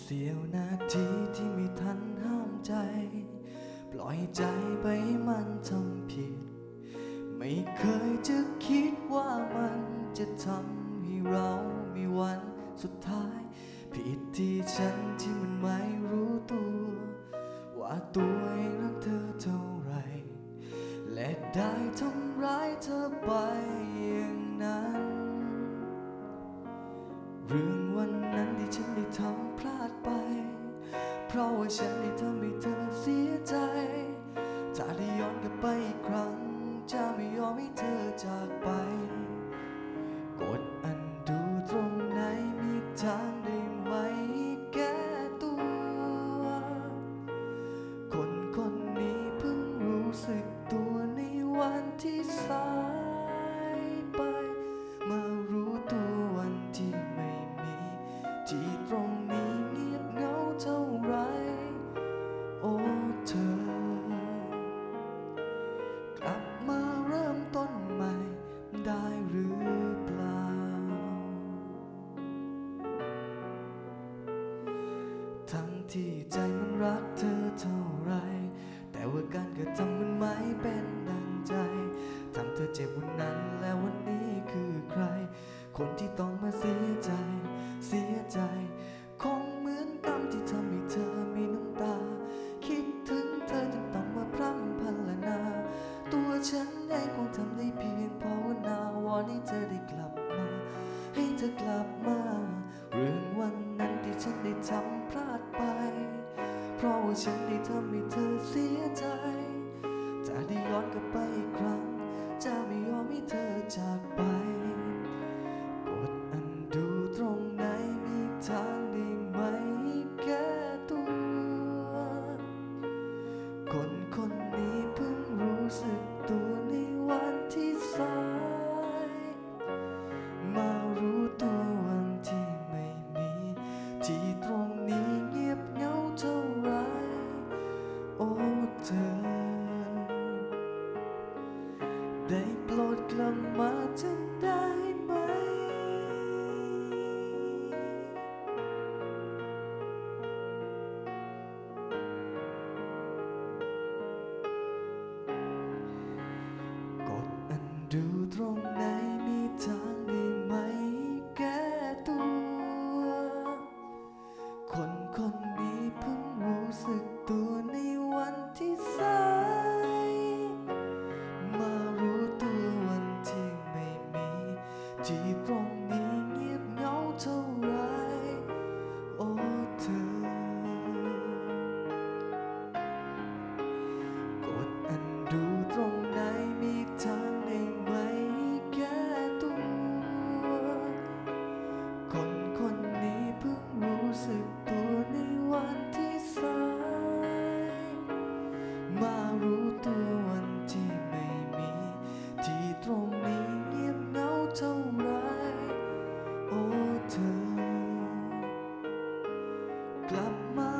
เสี้ยวนาทีที่ไม่ทันห้ามใจ ปล่อยใจไปมันทำผิด ไม่เคยจะคิดว่ามันจะทำให้เรามีวันสุดท้าย ผิดที่ฉันที่มันไม่รู้ตัว ว่าตัวเองรักเธอเท่าไร และได้ทำร้ายเธอไปอย่างนั้น เรื่อง ทั้งที่ใจมันรักเธอเท่าไร แต่ว่าการกระทำมันไม่เป็นดังใจ ทำเธอเจ็บวันนั้นและวันนี้คือใคร คนที่ต้องมาเสียใจ เสียใจ คงเหมือนกรรมที่ทำให้เธอมีน้ำตา คิดถึงเธอจนต้องมาพร่ำพรรณนา ตัวฉันเองคงทำได้เพียงภาวนา วอนให้เธอได้กลับมา ให้เธอกลับมา ทำให้เธอเสียใจ จะได้ย้อนกลับไปอีกครั้ง จะไม่ยอมให้เธอจากไป กดอันดูตรงไหนมีทางได้ไหมแก้ตัว คนคนนี้เพิ่งรู้สึกตัวในวันที่สายมารู้ตัววันที่ไม่มีที่ตรง ได้โปรดกลับมาฉันได้ไหม กดอันดูตรงไหนมีทางได้ไหมแก้ตัว คนคนนี้เพิ่งรู้สึกตัวในวันที่เศร้า club my